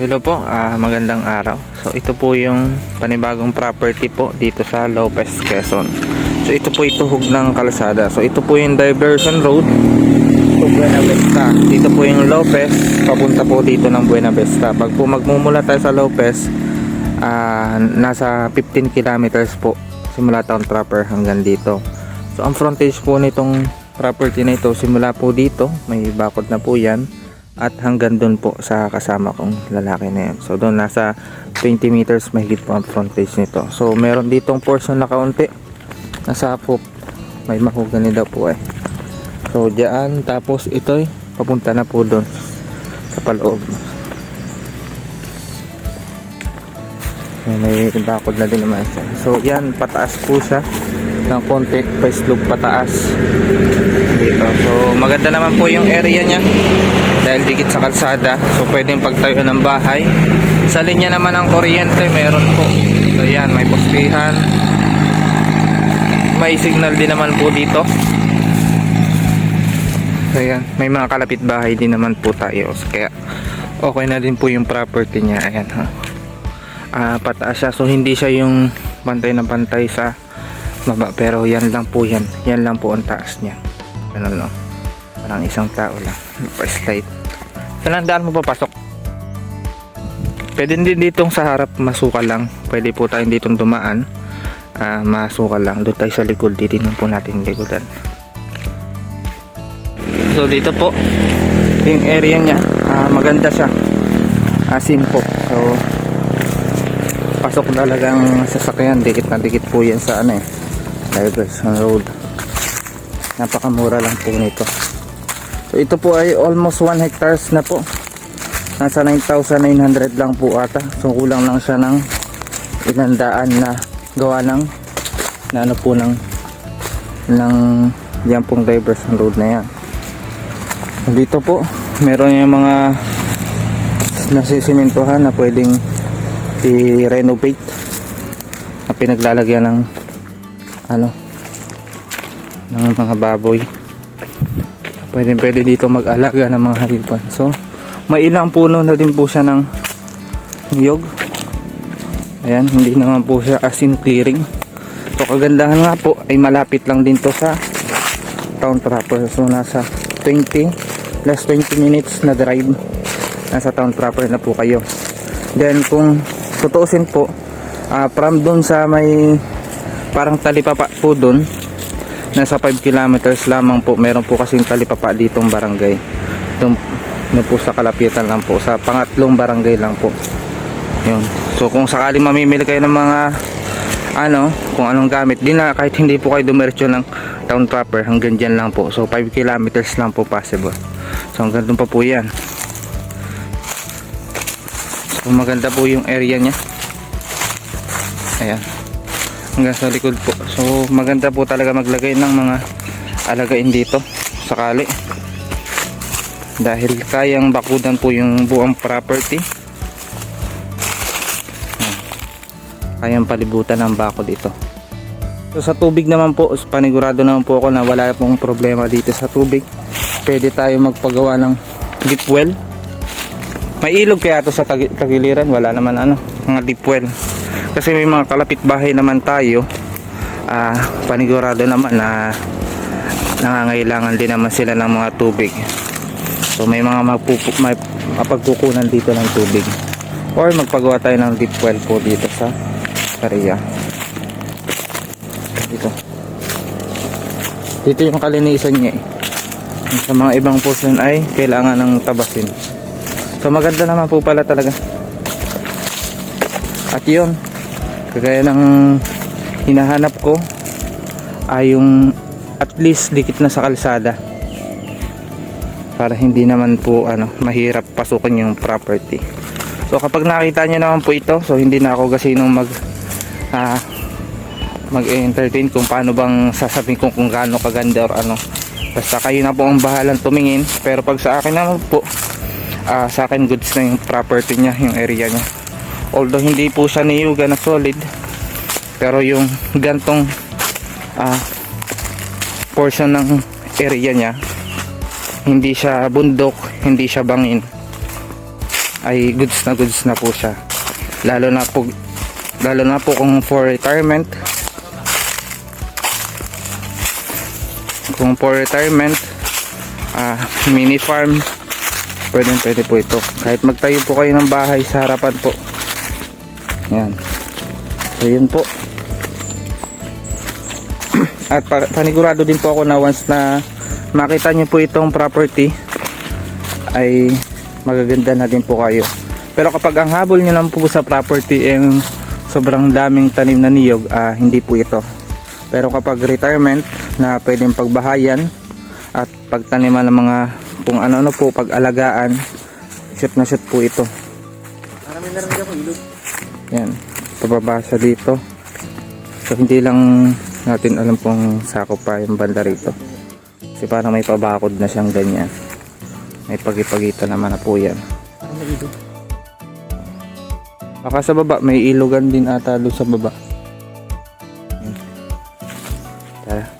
Hello po, ah, magandang araw. So ito po yung panibagong property po dito sa Lopez, Quezon. So ito po ituhog ng kalsada. So ito po yung diversion road to Buena Vista. Dito po yung Lopez, papunta po dito ng Buena Vista. Pag po magmumula tayo sa Lopez, ah, nasa 15 kilometers po simula town proper hanggang dito. So ang frontage po nitong property na ito simula po dito, may bakod na po yan at hanggang doon po sa kasama kong lalaki na yan. So doon nasa 20 meters mahigit po ang frontage nito. So meron ditong portion na kaunti nasa po may mahugani daw po eh. So diyan tapos ito papunta na po doon sa paloob. May, bakod na din naman siya. So yan pataas po siya ng konti pa slope pataas dito. So maganda naman po yung area niya dahil dikit sa kalsada. So pwedeng pagtayo ng bahay. Sa linya naman ng kuryente meron po. So yan may postihan. May signal din naman po dito. So yan, may mga kalapit bahay din naman po tayo. Kaya okay na din po yung property niya. Ayan ha. Ah, pataas siya. So hindi siya yung pantay na pantay sa baba. Pero yan lang po yan. Yan lang po ang taas niya. Ganun lang. Parang isang tao lang. Pa-slide. Saan ang daan mo papasok? Pwede din ditong sa harap masukal lang. Pwede po tayong ditong dumaan. Ah, masukal lang. Doon tayo sa likod. Titignan po natin likodan. So dito po yung area niya ah, maganda siya. Asin po. So pasok talagang sasakyan. Dikit na dikit po yan sa ano eh. Diversion Road. Napakamura lang po nito. So ito po ay almost 1 hectares na po. Nasa 9,900 lang po ata. So kulang lang siya ng inandaan na gawa ng na ano po ng ng yan pong diversion road na yan. Dito po meron yung mga nasisimentohan na pwedeng i-renovate na pinaglalagyan ng ano ng mga baboy. Pwede pwede dito mag-alaga ng mga halipan so may ilang puno na din po siya ng niyog ayan hindi naman po siya as in clearing. So kagandahan nga po ay malapit lang din to sa town proper so nasa 20 less 20 minutes na drive nasa town proper na po kayo. Then kung tutuusin po ah, from dun sa may parang talipapa po dun nasa 5 kilometers lamang po. Meron po kasing talipapa ditong barangay. Dun, dun po sa kalapitan lang po sa pangatlong barangay lang po. Yun. So kung sakaling mamimili kayo ng mga ano kung anong gamit din na kahit hindi po kayo dumiretso ng town proper hanggang dyan lang po. So 5 kilometers lang po possible. So hanggang dun pa po yan so maganda po yung area nya ayan. Hanggang sa likod po. So maganda po talaga maglagay ng mga alagain dito. Sakali. Dahil kayang bakudan po yung buong property. Ayan. kayang palibutan ng bako dito. So sa tubig naman po panigurado naman po ako na wala pong problema dito sa tubig. Pwede tayo magpagawa ng deep well may ilog kaya to sa tagi- tagiliran? Wala naman ano mga deep well. Kasi may mga kalapit bahay naman tayo. Ah panigurado naman na nangangailangan din naman sila ng mga tubig. So may mga magpupu, may mapagkukunan dito ng tubig. Or magpagawa tayo ng deep well po dito sa area. Dito. Dito yung kalinisan niya eh. Sa mga ibang portion ay kailangan ng tabasin so maganda naman po pala talaga. At yun kagaya ng hinahanap ko ay yung at least dikit na sa kalsada. Para hindi naman po ano mahirap pasukin yung property. So kapag nakita nyo naman po ito so hindi na ako kasi nung mag ah, mag-entertain kung paano bang sasabihin ko kung gaano kaganda or ano. Basta kayo na po ang bahalang tumingin pero pag sa akin naman po ah, sa akin goods na yung property niya yung area niya. Although hindi po siya niyuga na solid pero yung gantong ah, portion ng area niya hindi siya bundok hindi siya bangin. Ay goods na goods na po siya. Lalo na po lalo na po kung for retirement. Kung for retirement ah, mini farm pwede pwede po ito. Kahit magtayo po kayo ng bahay sa harapan po. Yan. So yun po. At pa- panigurado din po ako na once na makita nyo po itong property ay magaganda na din po kayo. Pero kapag ang habol nyo lang po sa property ay sobrang daming tanim na niyog ah, hindi po ito. Pero kapag retirement na pwedeng pagbahayan at pagtaniman ng mga kung ano-ano po pag-alagaan. Shoot na shoot po ito. Marami na rin ako ilog. yan. Pababa siya dito. So hindi lang natin alam kung sakop pa yung banda rito. Kasi parang may pabakod na siyang ganyan. May pagipagita naman na po yan. Baka sa baba may ilogan din ata doon sa baba. Tara